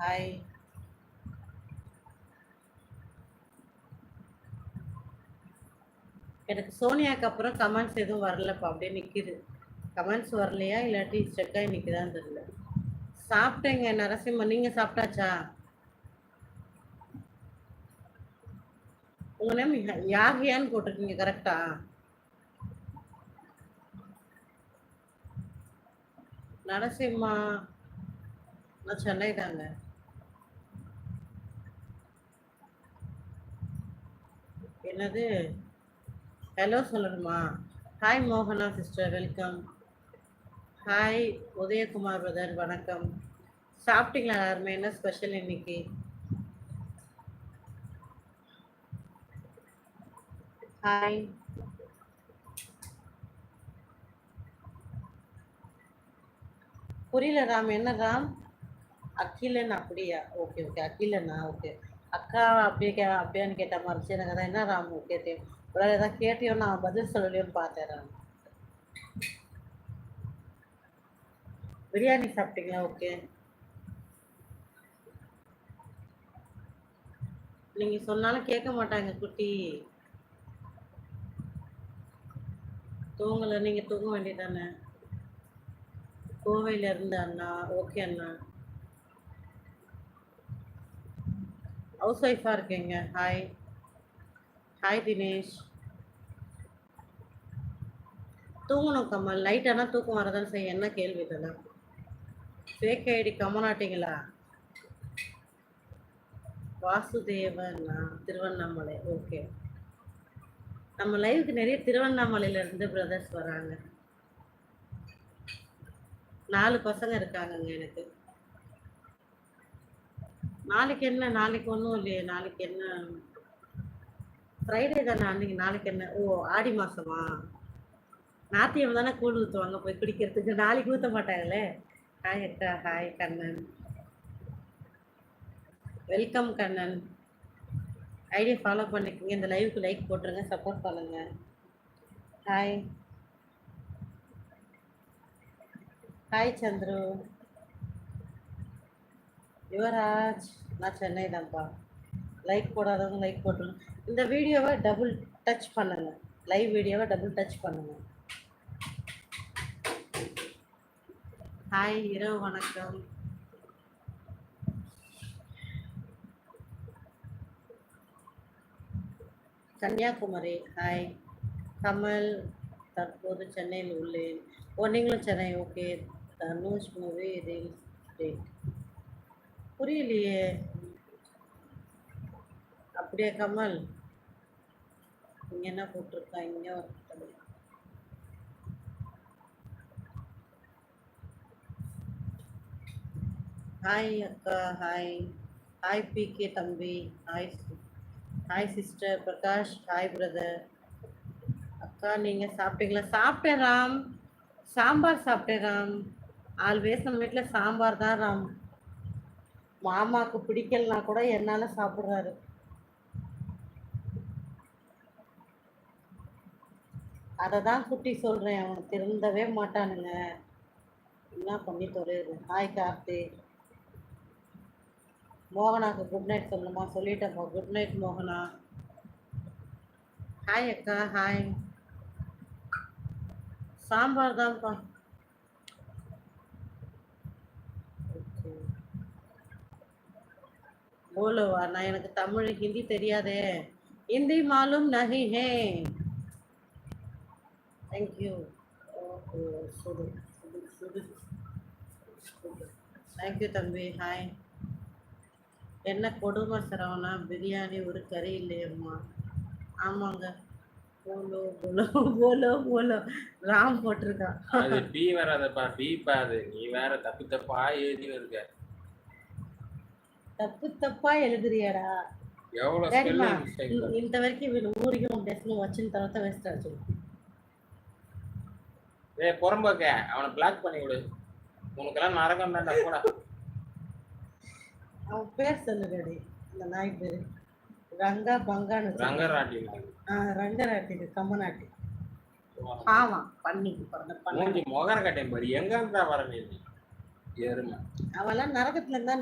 Hi எனக்கு சோனியாக்கு அப்புறம் comments எதுவும் வரலப்பா அப்படியே நிற்கிது கமெண்ட்ஸ் வரலையா இல்லாட்டி ஸ்டெக்காகி நிக்குதான்னு தெரியல. சாப்பிட்டேங்க நரசிம்மன் நீங்கள் சாப்பிட்டாச்சா? உங்கள் நேம் யாகியான்னு போட்டிருக்கீங்க கரெக்டா நரசிம்மா. நான் சென்னை தாங்க என்னது? ஹலோ சொல்லணுமா? ஹாய் மோகனா sister welcome hi Udayakumar brother வணக்கம். சாப்பிட்டீங்களா எல்லாருமே? என்ன ஸ்பெஷல் இன்னைக்கு? ஹாய் புரியல ராம். என்ன ராம்? அகிலன் அப்படியா? Okay okay அகிலனா? ஓகே அக்கா அப்படியே கே அப்படியான்னு கேட்ட மாதிரி இருந்துச்சு. எனக்கு அதான் என்ன ராமு கேட்டேன். உடனே ஏதாவது கேட்டியோ நான் பதில் சொல்லலையும் பார்த்தேன் ராம். பிரியாணி சாப்பிட்டீங்களா? ஓகே. நீங்கள் சொன்னாலும் கேட்க மாட்டாங்க குட்டி. தூங்கலை நீங்கள் தூங்க வேண்டியதானே கோவையில் இருந்த அண்ணா ஓகே அண்ணா. ஹவுஸ் ஒய்ஃபாக இருக்கீங்க. ஹாய் ஹாய் தினேஷ் தூங்கணும் கமல். நைட் ஆனால் தூக்கம் வரதான் செய்ய என்ன கேள்வி இதெல்லாம்? ஃபேக் ஐடி கம்மனாட்டிங்களா வாசுதேவனா திருவண்ணாமலை. ஓகே நம்ம லைவுக்கு நிறைய திருவண்ணாமலையிலேருந்து பிரதர்ஸ் வராங்க. நாலு பசங்க இருக்காங்கங்க எனக்கு. நாளைக்கு என்ன நாளைக்கு ஒன்றும் இல்லையே நாளைக்கு என்ன? ஃப்ரைடே தானே அன்னைக்கு நாளைக்கு என்ன? ஓ ஆடி மாசமா? நாத்தியம் தானே கூழ் ஊற்றுவாங்க போய் குடிக்கிறதுக்கு. நாளைக்கு ஊற்ற மாட்டாங்களே? ஹாய் அக்கா hi Kannan. Welcome Kannan. Idea follow பண்ணிக்கோங்க. இந்த லைவுக்கு லைக் போட்டுருங்க சப்போர்ட் பண்ணுங்க. Hi hi Chandru. யுவராஜ் நான் சென்னை தான்ப்பா லைக் போடாதவங்க லைக் போட்டுருங்க. இந்த வீடியோவை டபுள் டச் பண்ணுங்க. லைவ் வீடியோவை டபுள் டச் பண்ணுங்க. ஹாய் இரவு வணக்கம். கன்னியாகுமரி ஹாய் கமல் தற்போது சென்னையில் உள்ளேன். ஓ நீங்களும் Chennai okay Dhanush movie reels date புரியலையே. அப்படியே கமல் இங்க என்ன போட்டிருக்காங்க ஒரு ஹாய் அக்கா ஹாய் ஹாய் பிகே தம்பி. Hi hi sister Prakash hi brother அக்கா நீங்கள் சாப்பிட்டீங்களா? சாப்பிட்டேன் ராம். சாம்பார் சாப்பிட்டேன் ராம். ஆல்வேஸ் நம்ம வீட்டில் சாம்பார் தான் ராம். மாமாவுக்கு பிடிக்கலனா கூட என்னால் சாப்பிட்றாரு. அதை தான் குட்டி சொல்கிறேன் அவன் திருந்தவே மாட்டானுங்க. என்ன பண்ணி தொலையுது ஹாய் கார்த்தி. மோகனாக்கு குட் நைட் சொல்லணுமா? சொல்லிட்டேன்ப்பா. குட் நைட் மோகனா. ஹாய் அக்கா. ஹாய் சாம்பார் தான்ப்பா ஓகே போலவா? நான் எனக்கு தமிழ் ஹிந்தி தெரியாதே. ஹிந்தி மாலும் நஹி ஹே. தேங்க்யூ சுடு சுடு தேங்க்யூ தம்பி. ஹாய் என்ன கொடுமை சரவணா? பிரியாணி ஒரு கறி இல்லையம்மா. ஆமாங்க. போலோ போலோ போலோ போலோ. ராம் போட்டிருக்கான். அது பி வராதப்பா. பி அது. நீ வேற தப்பு தப்பா எழுதி இருக்க. தப்பு தப்பா எழுதுறியாடா எவ்வளவு டேடிமா ஸ்பெல்லிங் மிஸ்டேக் இந்த- இந்த வரைக்கும் వీళ్ళు ఊరికే డెస్క్లో వచ్చిన తర్వాత వేస్తాడు చూడు ஏய் புறம்போக்க அவனை பிளாக் பண்ணி விடு உனக்கெல்லாம் நரகம் தான்டா போடா அவன் பேர் சொல்லு டாடி இந்த நாய் பேரு ரங்கா பங்கான்னு வச்சிருக்கான். ரங்கராட்டி ஆ, ரங்கராட்டிக்கு கம்மநாட்டி ஆமா பண்ணிக்கு பிறந்த பண்ணி மூஞ்சி முகர கட்டையும் பாரு எங்க இருந்தா வர நீ எருமை அவெல்லாம் நரகத்துல இருந்தா